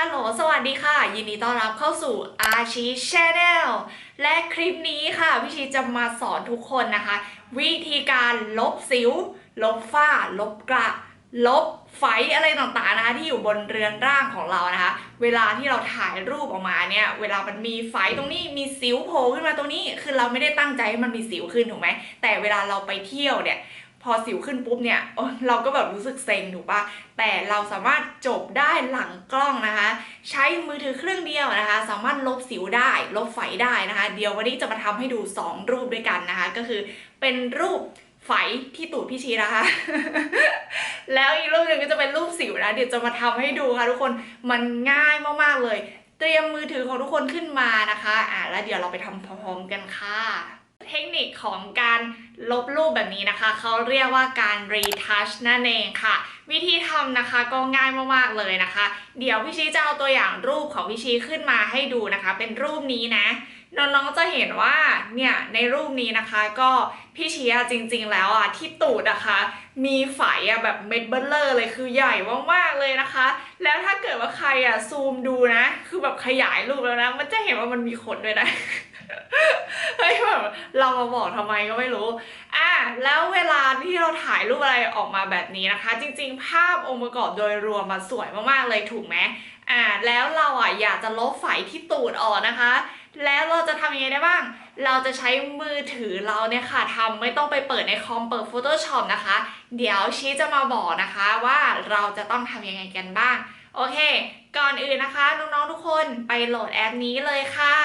ฮัลโหล สวัสดีค่ะ ยินดีต้อนรับเข้าสู่อาชีชแนลและคลิปนี้ค่ะ พี่ชีจะมาสอนทุกคนนะคะ วิธีการลบสิว ลบฝ้า ลบกระ ลบไฝอะไรต่างๆนะคะที่อยู่บนเรือนร่างของเรานะคะ เวลาที่เราถ่ายรูปออกมาเนี่ย เวลามันมีไฝตรงนี้มีสิวโผล่ขึ้นมาตรงนี้ คือเราไม่ได้ตั้งใจให้มันมีสิวขึ้นถูกไหมแต่เวลาเราไปเที่ยวเนี่ย พอสิวขึ้นปุ๊บเนี่ยเราก็แบบรู้สึกเซ็งถูกปะแต่เราสามารถจบได้หลังกล้องนะคะ ใช้มือถือเครื่องเดียวนะคะ สามารถลบสิวได้ ลบไฝได้นะคะ เดี๋ยววันนี้จะมาทำให้ดู 2 รูปด้วยกันนะคะ ก็คือเป็นรูปไฝที่ตูดพี่ชีนะคะ แล้วอีกรูปหนึ่งก็จะเป็นรูปสิวนะ เดี๋ยวจะมาทำให้ดูค่ะทุกคนมันง่ายมากๆเลย เตรียมมือถือของทุกคนขึ้นมานะคะอ่าแล้วเดี๋ยวเราไปทำพร้อมๆกันค่ะ เทคนิคของการลบรูปแบบนี้นะคะ เขาเรียกว่าการ retouch นั่นเองค่ะ วิธีทำนะคะก็ง่ายมากๆเลยนะคะ เดี๋ยวพี่ชีจะเอาตัวอย่างรูปของพี่ชีขึ้นมาให้ดูนะคะ เป็นรูปนี้นะ น้องๆจะเห็นว่าเนี่ยในรูปนี้นะคะก็พี่เชี้อะจริงๆแล้วอะที่ตูดนะคะ มีไฝอะแบบเม็ดเบลเลอร์เลยคือใหญ่มากๆเลยนะคะ แล้วถ้าเกิดว่าใครอะซูมดูนะ คือแบบขยายรูปแล้วนะ มันจะเห็นว่ามันมีขนด้วยนะเฮ้ยแบบเรามาบอกทำไมก็ไม่รู้ อะแล้วเวลาที่เราถ่ายรูปอะไรออกมาแบบนี้นะคะ จริง ๆ ภาพองค์ประกอบโดยรวมมันสวยมากๆเลยถูกไหมอ่าแล้วเราอะอยากจะลบไฝที่ตูดออกนะคะ แล้วเราจะทำยังไงได้บ้าง เราจะใช้มือถือเราเนี่ยค่ะทำไม่ต้องไปเปิดในคอมเปิด Photoshop นะคะ เดี๋ยวชี้จะมาบอกนะคะว่าเราจะต้องทำยังไงกันบ้าง โอเค ก่อนอื่นนะคะ น้องๆทุกคนไปโหลดแอปนี้เลยค่ะ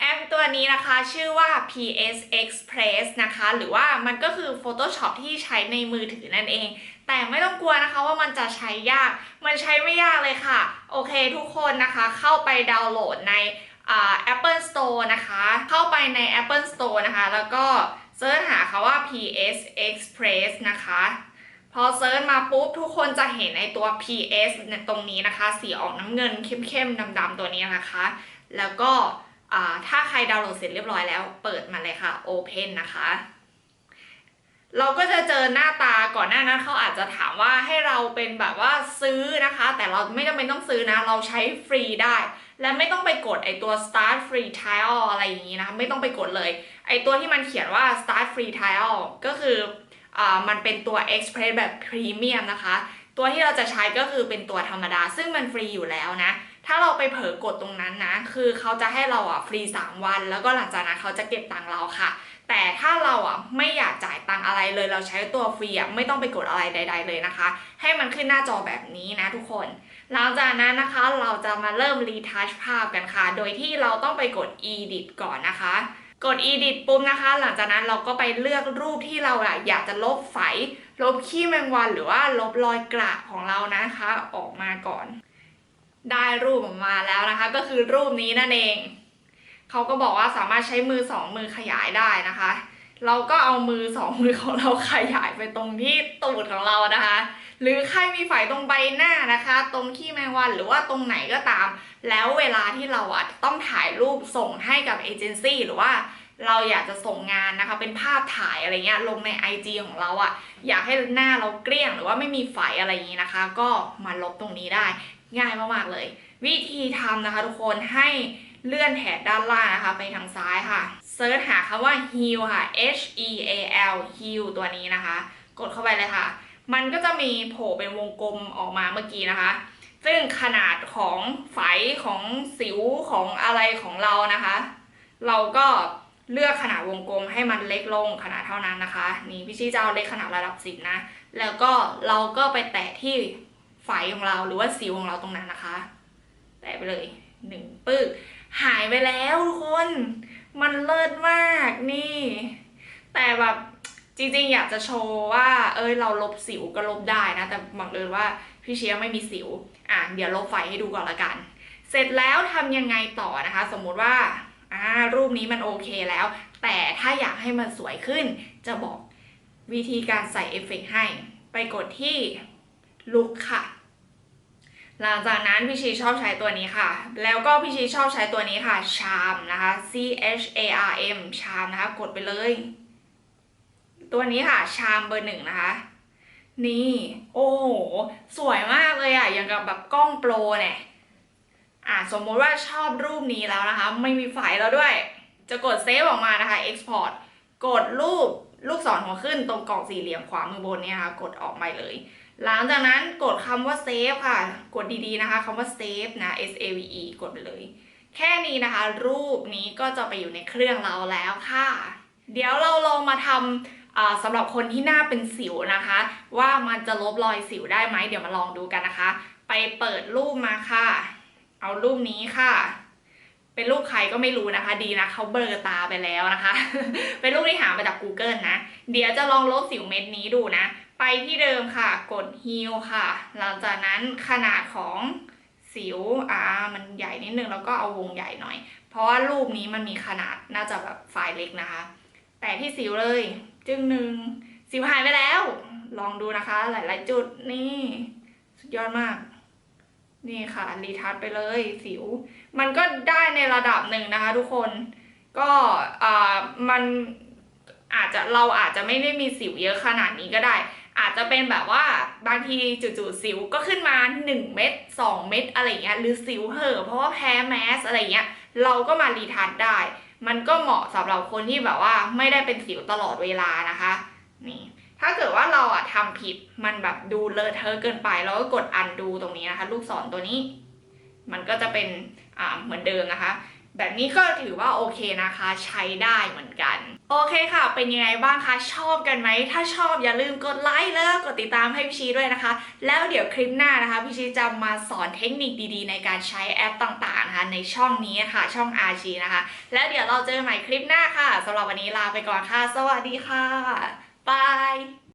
แอปตัวนี้นะคะชื่อว่า PS Express นะคะ หรือว่ามันก็คือ Photoshop ที่ใช้ในมือถือนั่นเอง แต่ไม่ต้องกลัวนะคะว่ามันจะใช้ยาก มันใช้ไม่ยากเลยค่ะ โอเคทุกคนนะคะเข้าไปดาวน์โหลดใน Apple Store นะคะ เข้าไปใน Apple Store นะคะ แล้วก็เซิร์ชหาคาว่า PS Express นะคะ พอเซิร์ชมาปุ๊บ ทุกคนจะเห็นไอตัว PS เนี่ยตรงนี้นะคะ สีออกน้ำเงินเข้มๆดำๆตัวนี้นะคะ แล้วก็ถ้าใครดาวน์โหลดเสร็จเรียบร้อยแล้ว เปิดมาเลยค่ะ Open นะคะ เราก็จะเจอหน้าตาก่อนหน้านั้นเขาอาจจะถามว่าให้เราเป็นแบบว่าซื้อนะคะ แต่เราไม่จำเป็นต้องซื้อนะ เราใช้ฟรีได้ และไม่ต้องไปกดไอตัว start free trial อะไรอย่างนี้นะคะไม่ต้องไปกดเลย ไอตัวที่มันเขียนว่า start free trial ก็คืออ่ามันเป็นตัว express แบบ premium นะคะ ตัวที่เราจะใช้ก็คือเป็นตัวธรรมดา ซึ่งมันฟรีอยู่แล้วนะ ถ้าเราไปเผลอกดตรงนั้นนะ คือเขาจะให้เราอะฟรี 3 วัน แล้วก็หลังจากนั้นเขาจะเก็บตังค์เราค่ะ แต่ถ้าเราอะไม่อยากจ่ายตังค์อะไรเลย เราใช้ตัวฟรีอะไม่ต้องไปกดอะไรใด ๆ เลยนะคะ ให้มันขึ้นหน้าจอแบบนี้นะทุกคน หลังจากนั้นนะคะเราจะมาเริ่มรีทัชภาพกันค่ะ โดยที่เราต้องไปกด edit ก่อนนะคะ กด edit ปุ๊บนะคะ หลังจากนั้นเราก็ไปเลือกรูปที่เราอะอยากจะลบไฝลบขี้แมงวันหรือว่าลบรอยกระของเรานะคะออกมาก่อน ได้รูปออกมาแล้วนะคะ ก็คือรูปนี้นั่นเองเขาก็บอกว่าสามารถใช้มือสองมือขยายได้นะคะ เราก็เอามือสองมือของเราขยายไปตรงที่ตูดของเรานะคะ หรือใครมีไฝตรงใบหน้านะคะ ตรงขี้แมงวันหรือว่าตรงไหนก็ตาม แล้วเวลาที่เราอะต้องถ่ายรูปส่งให้กับเอเจนซี่หรือว่าเราอยากจะส่งงานนะคะ เป็นภาพถ่ายอะไรเงี้ยลงใน IG ของเราอะอยากให้หน้าเราเกลี้ยงหรือว่าไม่มีไฝอะไรอย่างนี้นะคะ ก็มาลบตรงนี้ได้ ง่ายมากๆเลย วิธีทำนะคะทุกคนให้เลื่อนแถบด้านล่างนะคะไปทางซ้ายค่ะเซิร์ชหาคำว่า heal ค่ะ H E A L heal ตัวนี้นะคะ กดเข้าไปเลยค่ะ มันก็จะมีโผล่เป็นวงกลมออกมาเมื่อกี้นะคะ ซึ่งขนาดของไฝของสิวของอะไรของเรานะคะ เราก็เลือกขนาดวงกลมให้มันเล็กลงขนาดเท่านั้นนะคะ นี่พี่ชี้จะเอาเล็กขนาดระดับสิบนะ แล้วก็เราก็ไปแตะที่ ไฝของเราหรือว่าสิวของเราตรงนั้นนะคะ แตะไปเลยหนึ่งปึ๊กหายไปแล้วทุกคน มันเลิศมากนี่ แต่แบบจริงๆ อยากจะโชว์ว่า เอ้ยเราลบสิวก็ลบได้นะ แต่บังเอิญว่าพี่เชียไม่มีสิว อะเดี๋ยวลบไฟให้ดูก่อนละกัน เสร็จแล้วทำยังไงต่อนะคะ สมมุติว่าอ่ารูปนี้มันโอเคแล้ว แต่ถ้าอยากให้มันสวยขึ้น จะบอกวิธีการใส่เอฟเฟกต์ให้ ไปกดที่ลุกค่ะ หลังจากนั้นพี่ชีชอบใช้ตัวนี้ค่ะ แล้วก็พี่ชีชอบใช้ตัวนี้ค่ะ ชามนะคะ C H A R M ชามนะคะ กดไปเลย ตัวนี้ค่ะ ชามเบอร์หนึ่งนะคะ นี่ โอ้โห สวยมากเลยอะอย่างกับแบบกล้องโปรเนี่ยอ่าสมมติว่าชอบรูปนี้แล้วนะคะ ไม่มีไฟล์แล้วด้วย จะกดเซฟออกมานะคะ export กดรูปลูกศรหัวขึ้นตรงกล่องสี่เหลี่ยมขวามือบนเนี่ยค่ะ กดออกมาเลย หลังจากนั้นกดคำว่าเซฟค่ะ กดดีๆนะคะคำว่าเซฟนะ S A V E กดไปเลย แค่นี้นะคะ รูปนี้ก็จะไปอยู่ในเครื่องเราแล้วค่ะ เดี๋ยวเราลองมาทำสำหรับคนที่หน้าเป็นสิวนะคะ ว่ามันจะลบรอยสิวได้ไหมเดี๋ยวมาลองดูกันนะคะ ไปเปิดรูปมาค่ะ เอารูปนี้ค่ะเป็นรูปใครก็ไม่รู้นะคะ ดีนะเขาเบลอตาไปแล้วนะคะ เป็นรูปที่หามาจาก Google นะ เดี๋ยวจะลองลบสิวเม็ดนี้ดูนะ ไปที่เดิมค่ะ กด heal ค่ะ หลังจากนั้นขนาดของสิวอ่ามันใหญ่นิดนึงแล้วก็เอาวงใหญ่หน่อย เพราะว่ารูปนี้มันมีขนาดน่าจะแบบไฟล์เล็กนะคะ แต่ที่สิวเลย จึงหนึ่งสิวหายไปแล้ว ลองดูนะคะ หลาย ๆ จุดนี่ สุดยอดมาก นี่ค่ะรีทัชไปเลยสิว มันก็ได้ในระดับหนึ่งนะคะ ทุกคนก็อ่ามันอาจจะเราอาจจะไม่ได้มีสิวเยอะขนาดนี้ก็ได้ อาจจะเป็นแบบว่าบางทีจู่ๆสิวก็ขึ้นมา 1 เม็ด2 เม็ดอะไรเงี้ยหรือสิวเห่อเพราะว่าแพ้แมสอะไรเงี้ยเราก็มารีทัชได้ มันก็เหมาะสำหรับคนที่แบบว่าไม่ได้เป็นสิวตลอดเวลานะคะนี่ถ้าเกิดว่าเราอะทำผิดมันแบบดูเลอะเทอะเกินไปเราก็กดอันดูตรงนี้นะคะ ลูกศรตัวนี้ มันก็จะเป็นอ่าเหมือนเดิมนะคะ แบบนี้ก็ถือว่าโอเคนะคะ ใช้ได้เหมือนกัน โอเคค่ะ เป็นยังไงบ้างคะ ชอบกันไหม ถ้าชอบอย่าลืมกดไลค์แล้วกดติดตามให้พี่ชีด้วยนะคะ แล้วเดี๋ยวคลิปหน้านะคะ พี่ชีจะมาสอนเทคนิคดีๆ ในการใช้แอปต่างๆนะคะ ในช่องนี้ค่ะ ช่อง r ชีนะคะ แล้วเดี๋ยวเราเจอกันใหม่คลิปหน้าค่ะสำหรับวันนี้ลาไปก่อนค่ะ สวัสดีค่ะบาย